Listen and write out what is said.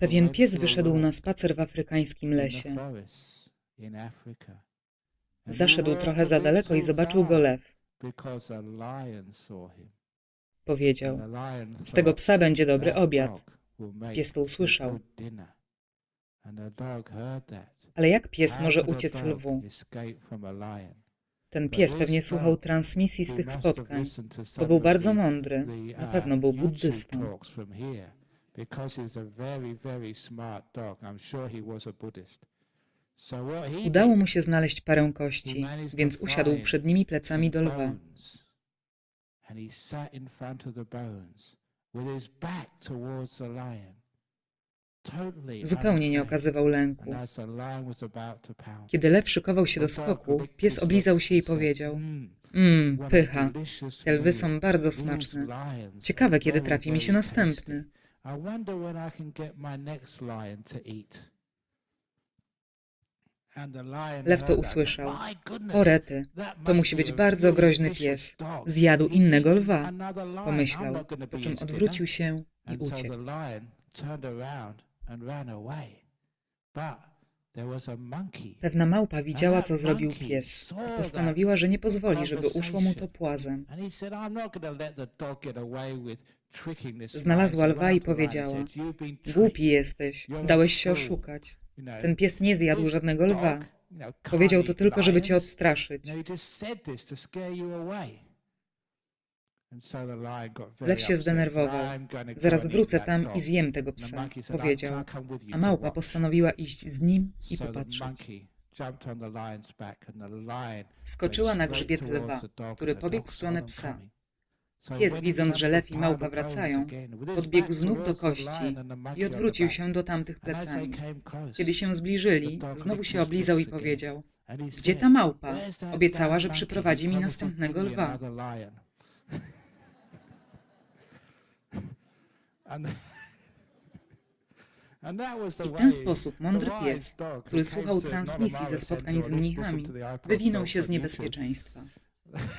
Pewien pies wyszedł na spacer w afrykańskim lesie. Zaszedł trochę za daleko i zobaczył go lew. Powiedział: Z tego psa będzie dobry obiad. Pies to usłyszał. Ale jak pies może uciec lwu? Ten pies pewnie słuchał transmisji z tych spotkań, bo był bardzo mądry. Na pewno był buddystą. Udało mu się znaleźć parę kości, więc usiadł przednimi plecami do lwa. Zupełnie nie okazywał lęku. Kiedy lew szykował się do skoku, pies oblizał się i powiedział: Mmm, pycha. Te lwy są bardzo smaczne. Ciekawe, kiedy trafi mi się następny. Lew to usłyszał. O rety, to musi być bardzo groźny pies. Zjadł innego lwa, pomyślał, po czym odwrócił się i uciekł. Pewna małpa widziała, co zrobił pies. Postanowiła, że nie pozwoli, żeby uszło mu to płazem. Znalazła lwa i powiedziała: Głupi jesteś, dałeś się oszukać. Ten pies nie zjadł żadnego lwa. Powiedział to tylko, żeby cię odstraszyć. Lew się zdenerwował. Zaraz wrócę tam i zjem tego psa, powiedział. A małpa postanowiła iść z nim i popatrzeć. Wskoczyła na grzbiet lwa, który pobiegł w stronę psa. Pies, widząc, że lew i małpa wracają, podbiegł znów do kości i odwrócił się do tamtych plecami. Kiedy się zbliżyli, znowu się oblizał i powiedział: Gdzie ta małpa? Obiecała, że przyprowadzi mi następnego lwa. I w ten sposób mądry pies, który słuchał transmisji ze spotkań z mnichami, wywinął się z niebezpieczeństwa.